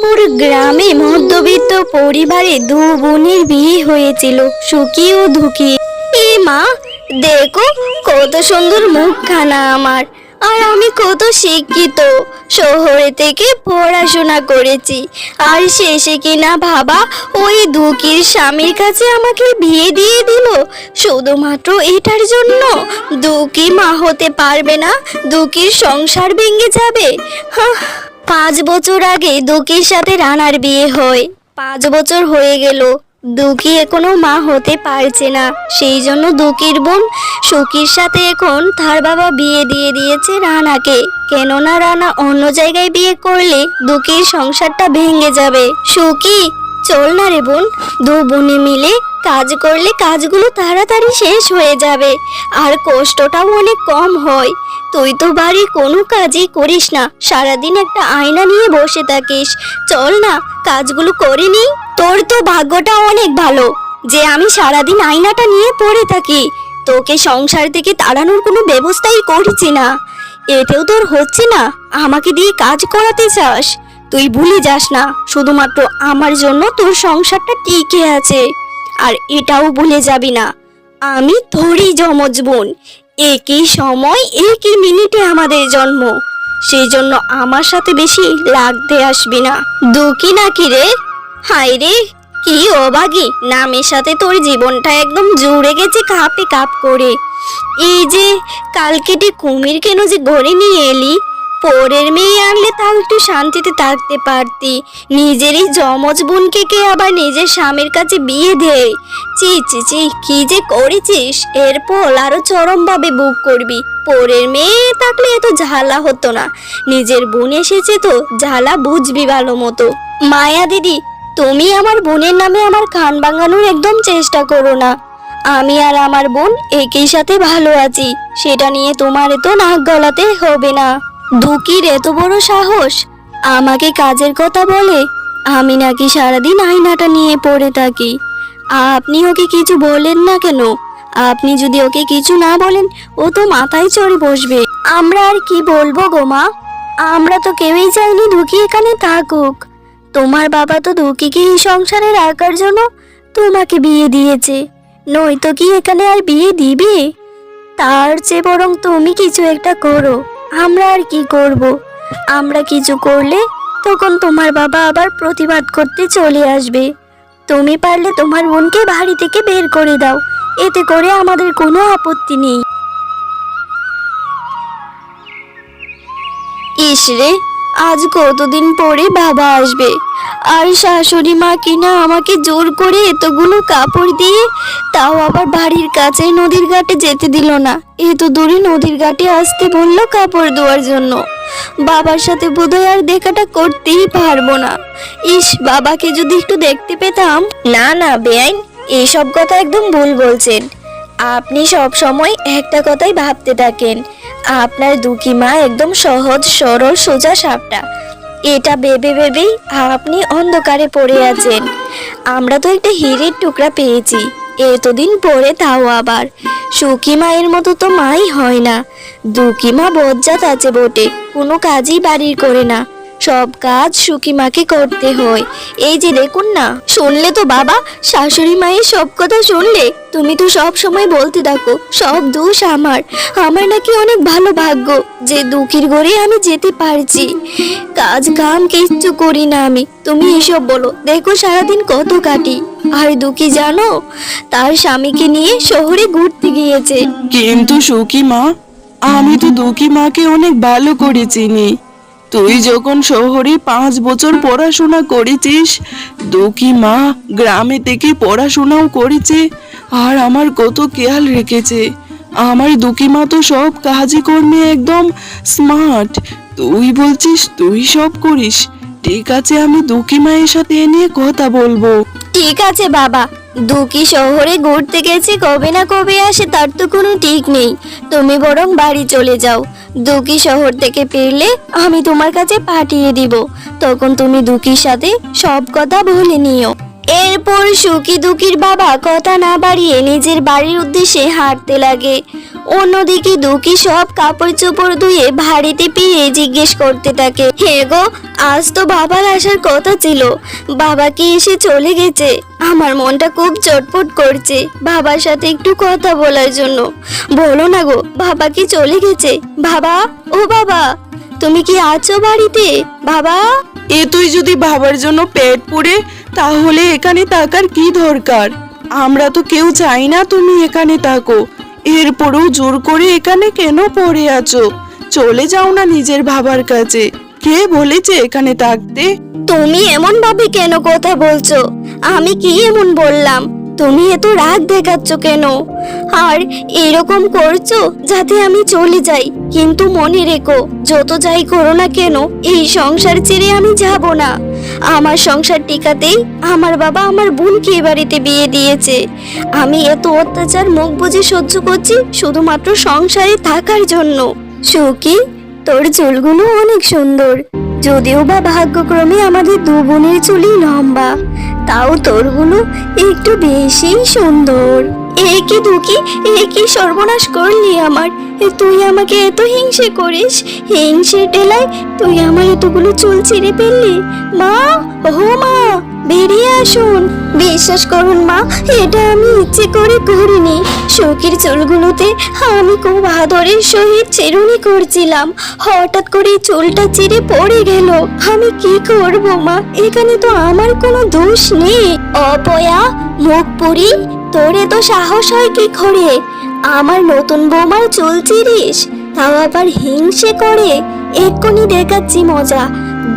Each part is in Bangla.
পুরো গ্রামে মধ্যবিত্ত পরিবারে দু বোনের বিয়ে হয়েছিল সুখী ও দুঃখী। এ মা দেখো কত সুন্দর মুখখানা আমার। আর আমি কত শিক্ষিত শহরে থেকে পড়াশোনা করেছি। আর শেষে কিনা বাবা ওই দুঃখীর স্বামীর কাছে আমাকে বিয়ে দিয়ে দিল। শুধুমাত্র এটার জন্য দুঃখী মা হতে পারবে না দুঃখীর সংসার ভেঙে যাবে। হাহ, পাঁচ বছর আগে দুঃখীর সাথে রানার বিয়ে হয়। পাঁচ বছর হয়ে গেল। দুঃখী এখনও মা হতে পারছে না। সেই জন্য দুঃখীর বোন সুখীর সাথে এখন তার বাবা বিয়ে দিয়ে দিয়েছে রানাকে। কেননা রানা অন্য জায়গায় বিয়ে করলে দুঃখীর সংসারটা ভেঙে যাবে। সুখী, চল না রে বোন। দু বোনে মিলে কাজ করলে কাজগুলো তাড়াতাড়ি শেষ হয়ে যাবে। আর কষ্টটাও অনেক কম হয়। তুই তো বাড়ি কোনো কাজই করিস না। সারাদিন একটা আয়না নিয়ে বসে থাকিস। চল না, কাজগুলো করে নি তোর তো ভাগ্যটা অনেক ভালো যে আমি সারাদিন আয়নাটা নিয়ে পড়ে থাকি। তোকে সংসার থেকে তাড়ানোর কোনো ব্যবস্থাই করছি না। এতেও তোর হচ্ছে না, আমাকে দিয়ে কাজ করাতে চাস। তুই ভুলে যাস না, শুধুমাত্র আমার জন্য তোর সংসারটা টিকে আছে। আর এটাও ভুলে যাবি না। আমি তোরই যমজ বোন। একই সময়, একই মিনিটে আমাদের জন্ম। সেই জন্য আমার সাথে বেশি লাগতে আসবি না। দুঃখী নাকি রে? হাই রে, কি অবাগি। নামের সাথে তোর জীবনটা একদম জুড়ে গেছে কাপে কাপ করে। এই যে, কালকেটে কুমির কেন যে গড়ে নিয়ে এলি? পরের মেয়ে আনলে তাও একটু শান্তিতে থাকতে পারতি। নিজেরই যমজ বোনকে কে আবার নিজের স্বামীর কাছে বিয়ে দেয়? চি চি চি কি যে করেছিস? এরপর আরও চরমভাবে বুক করবি। পরের মেয়ে থাকলে এত ঝালা হতো না। নিজের বোন এসেছে তো, ঝালা বুঝবি ভালো মতো। মায়া দিদি, তুমি আমার বোনের নামে আমার খান ভাঙানোর একদম চেষ্টা করো না। আমি আর আমার বোন একই সাথে ভালো আছি। সেটা নিয়ে তোমার এত নাক গলাতে হবে না। দুকির এত বড় সাহস? আমাকে কাজের কথা বলে আমি নাকি সারাদিন আয়নাটা নিয়ে পড়ে থাকি। আপনি ওকে কিছু বলেন না কেন? আপনি যদি ওকে কিছু না বলেন, ও তো মাথায় চড়ে বসবে। আমরা আর কি বলব গো মা? আমরা তো কেউই চাইনি দুঃখী এখানে থাকুক। তোমার বাবা তো দুঃখীকে এই সংসারে রাখার জন্য তোমাকে বিয়ে দিয়েছে। নয়তো কি এখানে আর বিয়ে দিবে? তার চেয়ে বরং তুমি কিছু একটা করো। আমরা আর কি করব? আমরা কিছু করলে তখন তোমার বাবা আবার প্রতিবাদ করতে চলে আসবে। তুমি পারলে তোমার বোনকে বাড়ি থেকে বের করে দাও। এতে করে আমাদের কোনো আপত্তি নেই। ইসরে আজ কতদিন পরে বাবা আসবে? আর শাশুড়ি মা কিনা আমাকে জোর করে এতগুলো কাপড় দিয়ে তাও আবার বাড়ির কাছে নদীর ঘাটে যেতে দিল না। এত দূরে নদীর ঘাটে আসতে বলল কাপড় ধোয়ার জন্য। বাবার সাথে বোধহয় আর দেখাটা করতেই পারব না। ইস, বাবাকে যদি একটু দেখতে পেতাম। না না, বেআইন এইসব কথা একদম ভুল বলছেন। আপনি সব সময় একটা কথাই ভাবতে থাকেন। আপনার দুকি মা একদম সহজ, সরল, সোজা সাপটা। এটা ভেবে ভেবেই আপনি অন্ধকারে পড়ে আছেন। আমরা তো একটা হিরের টুকরা পেয়েছি। এতদিন পরে তাও আবার। সুখী মায়ের মতো তো মাই হয় না। দুকি মা বজ্জাত আছে বটে, কোনো কাজই বাড়ির করে না। সব কাজ সুখী মাকে করতে হয়। এই যে দেখুন না, শুনলে তো বাবা, শাশুড়ি মায়ের সব কথা শুনলে, তুমি তো সব সময় বলতে থাকো, সব দোষ আমার। আমার নাকি অনেক ভালো ভাগ্য, যে দুঃখীর ঘরে আমি যেতে পারছি। কাজ কাম কিচ্ছু করি না আমি, তুমি এসব বলো, দেখো সারাদিন কত কাটি। আর দুঃখী জানো, তার স্বামীকে নিয়ে শহরে ঘুরতে গিয়েছে। কিন্তু সুখী মা, আমি তো দুঃখী মাকে অনেক ভালো করে চিনি। তুই যখন শহরে পাঁচ বছর পড়াশোনা করেছিস, দুঃখী মা গ্রামে থেকে পড়াশোনাও করেছে, আর আমার কত খেয়াল রেখেছে। আমার দুঃখী মা তো সব কাজই কর্মে একদম স্মার্ট তুই বলছিস, তুই সব করিস। ঠিক আছে, আমি দুঃখী মায়ের সাথে এ নিয়ে কথা বলব। ঠিক আছে বাবা। দুঃখী শহরে ঘুরতে গেছে, কবে না কবে আসে তার তো কোনো ঠিক নেই। তুমি বরং বাড়ি চলে যাও। দুঃখী শহর থেকে পেরলে আমি তোমার কাছে পাঠিয়ে দিব। তখন তুমি দুঃখীর সাথে সব কথা বলে নিও। এরপর সুকি দুকির বাবা কথা না বাড়িয়ে নিজের বাড়ির উদ্দেশ্যে হাঁটতে লাগে। অন্যদিকে দুকি সব কাপড় চোপড় ধুয়ে ভারীতে পেয়ে জিজ্ঞেস করতে থাকে, হে গো, আজ তো বাবার আসার কথা ছিল। বাবা কি এসে চলে গেছে? আমার মনটা খুব চটপট করছে বাবার সাথে একটু কথা বলার জন্য। বলো না গো বাবা কি চলে গেছে? বাবা ও বাবা তুমি কি আছো বাড়িতে? বাবা? এ তুই যদি বাবার জন্য পেট পুড়ে তাহলে এখানে থাকার কি দরকার? আমরা তো কেউ চাই না তুমি এখানে থাকো। এরপরেও জোর করে এখানে কেন পড়ে আছো? চলে যাও না নিজের বাবার কাছে। কে বলেছে এখানে থাকতে? তুমি এমন ভাবে কেন কথা বলছো? আমি কি এমন বললাম? তুমি এত রাগ দেখাচ্ছ কেন? আর এরকম করছ যাতে আমি চলে যাই। কিন্তু মনে রেখো, যত যাই করো না কেন, এই সংসার ছেড়ে আমি যাব না। আমার সংসার টিকাতেই আমার বাবা আমার বোনকে এ বাড়িতে বিয়ে দিয়েছে। আমি এত অত্যাচার, মুখ বুঝে সহ্য করছি শুধুমাত্র সংসারে থাকার জন্য। সুখী? তোর চুলগুলো অনেক সুন্দর। যদিও বা ভাগ্যক্রমে আমাদের দু বোনের চুলই লম্বা। তাও তোরগুলো একটু বেশি সুন্দর। এ কি দুঃখী, এ কি সর্বনাশ করলি আমার? তুই আমাকে এত হিংসে করিস হিংসে টেলায় তুই আমার এতগুলো চুল ছিঁড়ে ফেললি? মা, ও মা! বেরিয়ে আসুন। বিশ্বাস করুন মা, এটা আমি ইচ্ছে করে করিনি। শোকের চুলগুলোতে আমি খুব আদরের সহিত চিরুনি করছিলাম। হঠাৎ করে চুলটা চিরে পড়ে গেল। আমি কি করব মা? এখানে তো আমার কোনো দোষ নেই। অপয়া, মুখ পুরি, তোরে তো সাহস হয় কি করে? আমার নতুন বৌমার চুল চিরিস তাও আবার হিংসে করে? এক্ষুনি দেখাচ্ছি মজা।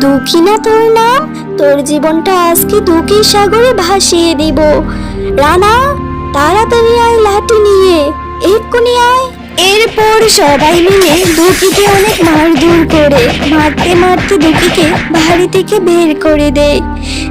দুঃখী না তোর নাম? তোর জীবনটা আজকে দুঃখের সাগরে ভাসিয়ে দিব। রানা, তাড়াতাড়ি আয় লাঠি নিয়ে। এক্ষুনি আয়। এরপর সবাই মিলে দুঃখীকে অনেক মারধর করে মারতে মারতে দুঃখীকে বাড়ি থেকে বের করে দেয়।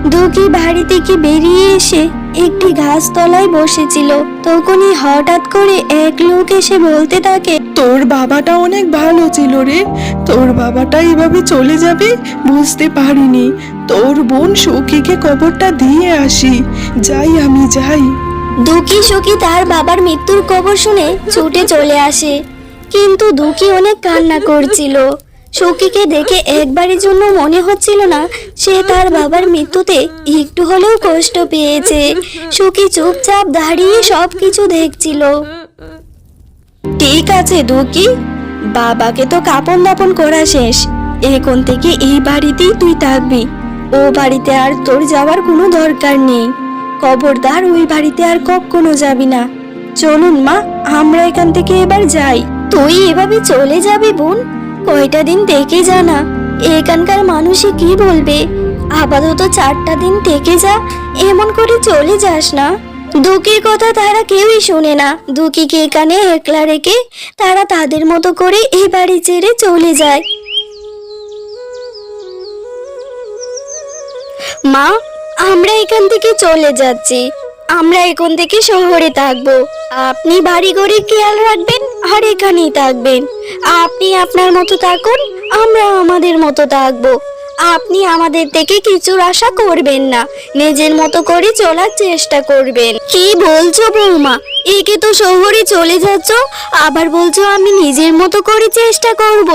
দুঃখী বাড়ি থেকে বেরিয়ে এসে একটি গাছতলায় বসেছিল। তখনই হঠাৎ করে এক লোক এসে বলতে থাকে, তোর বাবাটা অনেক ভালো ছিল রে। তোর বাবাটা এভাবে চলে যাবে বুঝতে পারিনি। তোর বোন সখীকে কবরটা দিয়ে আসি। যাই আমি যাই। দুঃখী সুখী তার বাবার মৃত্যুর খবর শুনে ছুটে চলে আসে। কিন্তু দুঃখী অনেক কান্না করছিল। সুখীকে দেখে একবারের জন্য মনে হচ্ছিল না, সে তার বাবার মৃত্যুতে একটু হলেও কষ্ট পেয়েছে। সুখী চুপচাপ দাঁড়িয়ে সব কিছু দেখছিল। ঠিক আছে, দুঃখী। বাবাকে তো কাপন দাপন করা শেষ। এখন থেকে এই বাড়িতেই তুই থাকবি। ও বাড়িতে আর তোর যাওয়ার কোনো দরকার নেই। খবরদার ওই বাড়িতে আর কখনো যাবি না। চলুন মা, আমরা এখান থেকে এবার যাই। তুই এভাবে চলে যাবি বোন? কয়টা দিন থেকে যা না। এখানকার মানুষে কি বলবে? আপাতত চারটা দিন থেকে যা, এমন করে চলে যাস না। দুঃখের কথা তারা কেউই শোনে না। দুঃখীকে এখানে একলা রেখে তারা তাদের মতো করে এই বাড়ি ছেড়ে চলে যায়। মা আমরা এখান থেকে চলে যাচ্ছি। আমরা এখান থেকে শহরে থাকব। আপনি বাড়ি ঘরে খেয়াল রাখবেন আর এখানেই থাকবেন। আপনি আপনার মতো থাকুন আমরা আমাদের মতো থাকব। আপনি আমাদের থেকে কিছুর আশা করবেন না। নিজের মতো করে চলার চেষ্টা করবেন। কি বলছো বৌমা? একে তো শহরে চলে যাচ্ছ, আবার বলছো আমি নিজের মতো করে চেষ্টা করব।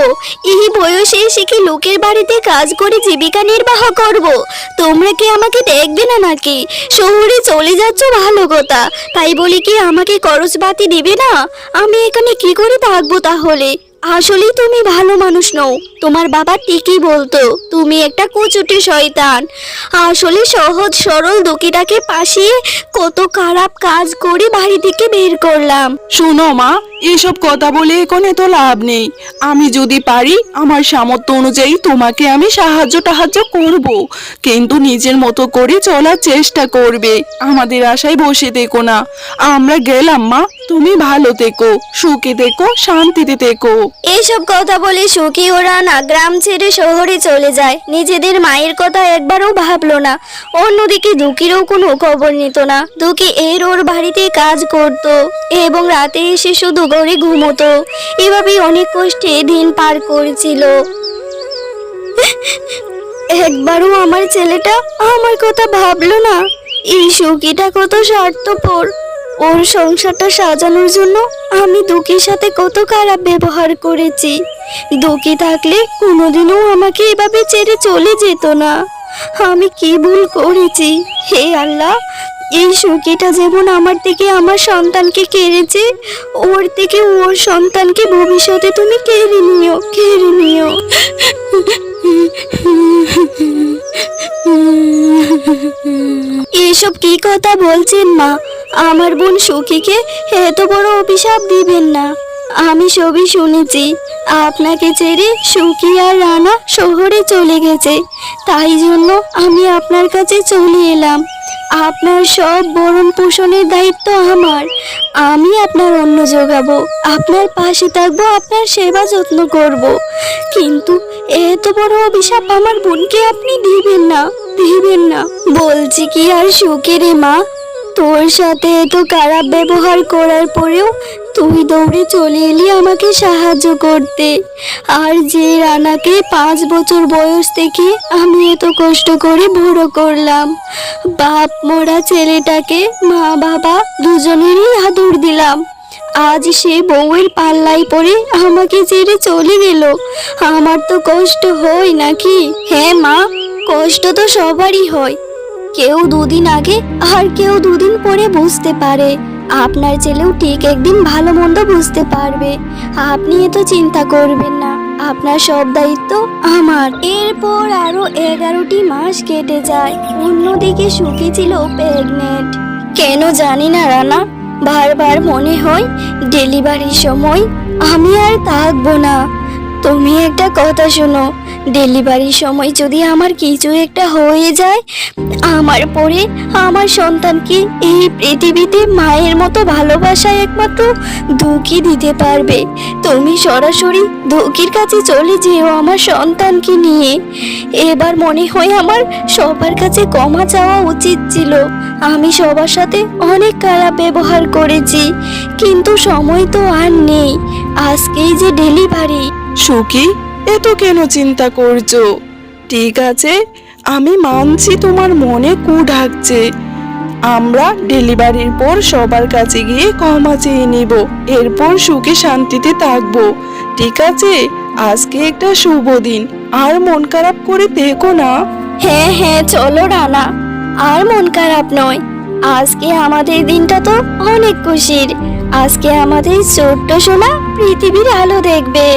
এই বয়সে এসে কি লোকের বাড়িতে কাজ করে জীবিকা নির্বাহ করব? তোমরা কি আমাকে দেখবে না নাকি? শহরে চলে যাচ্ছ ভালো কথা। তাই বলি কি আমাকে করজবাতি দিবে না? আমি এখানে কি করে থাকব তাহলে? আসলে তুমি ভালো মানুষ নও। তোমার বাবা ঠিকই বলতো, তুমি একটা কুচুটি শয়তান। আসলে সহজ সরল দুঃখীটাকে পাশিয়ে কত খারাপ কাজ করে বাড়ি থেকে বের করলাম। শোনো মা, এসব কথা বলে এখন তো লাভ নেই। আমি যদি পারি, আমার সামর্থ্য অনুযায়ী তোমাকে আমি সাহায্য টাহায্য করব। কিন্তু নিজের মতো করে চলার চেষ্টা করবে। আমাদের আশায় বসে দেখো না। আমরা গেলাম মা। তুমি ভালো থেকো, সুখে থেকো, শান্তিতে থেকো। এইসব কথা বলে সুখী ওরা না গ্রাম ছেড়ে শহরে চলে যায়। নিজেদের মায়ের কথা একবারও ভাবলো না। অন্যদিকে দুঃখীরও কোনো খবর নিত না। দুঃখী এর ওর বাড়িতে কাজ করত এবং রাতে এসে শুধু ঘরে ঘুমোতো। এভাবেই অনেক কষ্টে দিন পার করছিল। একবারও আমার ছেলেটা আমার কথা ভাবলো না। এই সুখীটা কত স্বার্থপর। ওর সংসারটা সাজানোর জন্য আমি দুঃখীর সাথে কত খারাপ ব্যবহার করেছি। দুঃখী থাকলে কোনোদিনও আমাকে এভাবে ছেড়ে চলে যেত না। আমি কি ভুল করেছি? হে আল্লাহ, এই সুখীটা যেমন আমার থেকে আমার সন্তানকে কেড়েছে, ওর থেকে ওর সন্তানকে ভবিষ্যতে তুমি কেড়ে নিও কেড়ে নিও। এসব কি কথা বলছেন মা? আমার বোন সুখীকে এত বড় অভিশাপ দিবেন না। আমি সবই শুনেছি। আপনাকে ছেড়ে সুখী আর রানা শহরে চলে গেছে। তাই জন্য আমি আপনার কাছে চলে এলাম। আপনার সব বরণ পোষণের দায়িত্ব আমার। আমি আপনার অন্ন যোগাবো, আপনার পাশে থাকব, আপনার সেবা যত্ন করব। কিন্তু এত বড় অভিশাপ আমার বোনকে আপনি দিবেন না দিবেন না। বলছি কি আর সুখে রে মা? তোর সাথে এত খারাপ ব্যবহার করার পরেও তুই দৌড়ে চলে এলি আমাকে সাহায্য করতে। আর যে রানাকে পাঁচ বছর বয়স থেকে আমি এত কষ্ট করে বড় করলাম, বাপ মরা ছেলেটাকে মা বাবা দুজনেরই আদর দিলাম। আজ সে বউয়ের পাল্লাই পড়ে আমাকে ছেড়ে চলে গেল। আমার তো কষ্ট হয় নাকি? হ্যাঁ মা, কষ্ট তো সবারই হয়। কেউ দুদিন আগে আর কেউ দুদিন পরে বুঝতে পারে। আপনার ছেলেও ঠিক একদিন ভালো মন্দ বুঝতে পারবে। আপনি এত চিন্তা করবেন না। আপনার সব দায়িত্ব আমার। এরপর আরও এগারোটি মাস কেটে যায়। অন্যদিকে সুখী ছিল প্রেগনেন্ট। কেন জানি না, রানা। বারবার মনে হয় ডেলিভারির সময় আমি আর থাকব না। তুমি একটা কথা শোনো। ডেলিভারির সময় যদি আমার কিছু একটা হয়ে যায়, আমার পরে আমার সন্তানকে এই পৃথিবীতে মায়ের মতো ভালোবাসায় একমাত্র দুঃখী দিতে পারবে। তুমি সরাসরি দুঃখীর কাছে চলে যেও আমার সন্তানকে নিয়ে। এবার মনে হয় আমার সবার কাছে ক্ষমা চাওয়া উচিত ছিল। আমি সবার সাথে অনেক খারাপ ব্যবহার করেছি, কিন্তু সময় তো আর নেই। আজকেই যে ডেলিভারি। সুখী? এত কেন চিন্তা করছ? ঠিক আছে, আমি মানছি তোমার মনে কু ঢাকছে আমরা ডেলিভারির পর সবার কাছে গিয়ে ক্ষমা চেয়ে নিব, এরপর সুখে শান্তিতে থাকব। ঠিক আছে, আজকে একটা শুভ দিন, আর মন খারাপ করে দেখো না। হ্যাঁ হ্যাঁ চলো রানা, আর মন খারাপ নয়। আজকে আমাদের দিনটা তো অনেক খুশির। আজকে আমাদের ছোট্ট সোনা পৃথিবীর আলো দেখবে।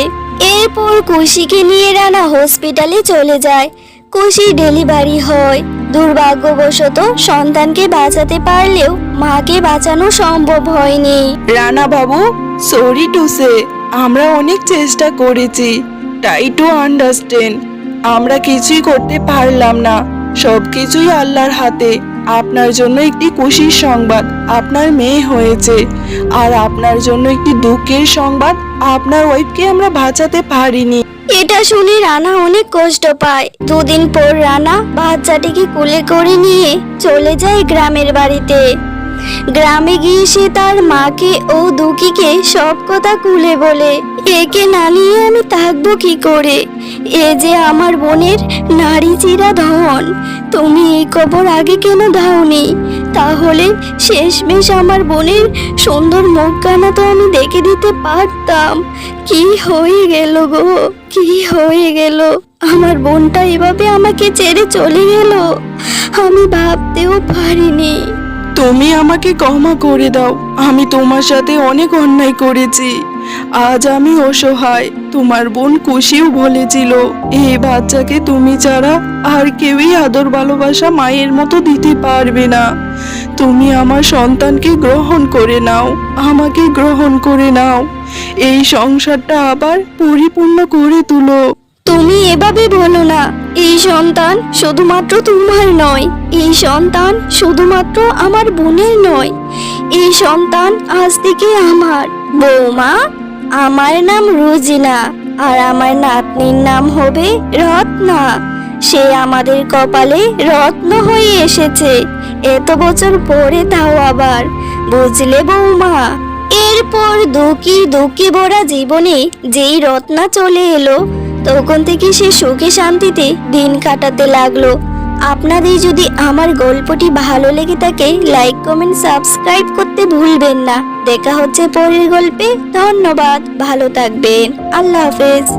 এরপর কুশিকে নিয়ে রানা হসপিটালে চলে যায়। কুশি ডেলিভারি হয়। দুর্ভাগ্যবশত সন্তানকে বাঁচাতে পারলেও মাকে বাঁচানো সম্ভব হয়নি। রানা বাবু সরি টু সে আমরা অনেক চেষ্টা করেছি। ট্রাই টু আন্ডারস্ট্যান্ড আমরা কিছুই করতে পারলাম না। সবকিছুই আল্লাহর হাতে। আপনার জন্য একটি খুশির সংবাদ আপনার মেয়ে হয়েছে। আর আপনার জন্য একটি দুঃখের সংবাদ আপনার ওয়াইফকে আমরা বাঁচাতে পারিনি। এটা শুনে রানা অনেক কষ্ট পায়। দুদিন পর রানা বাচ্চাটিকে কুলে করে নিয়ে চলে যায় গ্রামের বাড়িতে। গ্রামে গিয়ে সে তার মাকে ও দুঃখীকে সব কথা কুলে বলে, একে না নিয়ে আমি থাকব কি করে? এ যে আমার বোনের নারী চিরা ধন, তুমি এই খবর আগে কেন দাওনি? তাহলে শেষমেশ আমার বোনের সুন্দর মুখখানা তো আমি দেখে দিতে পারতাম। কি হয়ে গেল গো? কি হয়ে গেল? আমার বোনটা এভাবে আমাকে ছেড়ে চলে গেল? আমি ভাবতেও পারিনি। তুমি আমাকে ক্ষমা করে দাও। আমি তোমার সাথে অনেক অন্যায় করেছি। আজ আমি অসহায়। তোমার বোন খুশিও বলেছিল, এই বাচ্চাকে তুমি ছাড়া আর কেউই আদর ভালোবাসা মায়ের মতো দিতে পারবে না। তুমি আমার সন্তানকে গ্রহণ করে নাও, আমাকে গ্রহণ করে নাও। এই সংসারটা আবার পরিপূর্ণ করে তুলো। তুমি এভাবে বলো না। এই সন্তান শুধুমাত্র তোমার নয়, এই সন্তান শুধুমাত্র আমার বোনের নয়, এই সন্তান আজ থেকে আমার। বৌমা, আমার নাম রুজিনা, আর আমার নাতনির নাম হবে রত্না। সে আমাদের কপালে রত্ন হয়ে এসেছে। এত বছর পরে তাও আবার, বুঝলে বৌমা? এরপর দুঃখী দুঃখী ভরা জীবনে যেই রত্না চলে এলো তখন থেকে সে সুখে শান্তিতে দিন কাটাতে লাগল। আপনাদের যদি আমার গল্পটি ভালো লেগে থাকে লাইক কমেন্ট সাবস্ক্রাইব করতে ভুলবেন না। দেখা হচ্ছে পরের গল্পে। ধন্যবাদ। ভালো থাকবেন। আল্লাহ হাফেজ।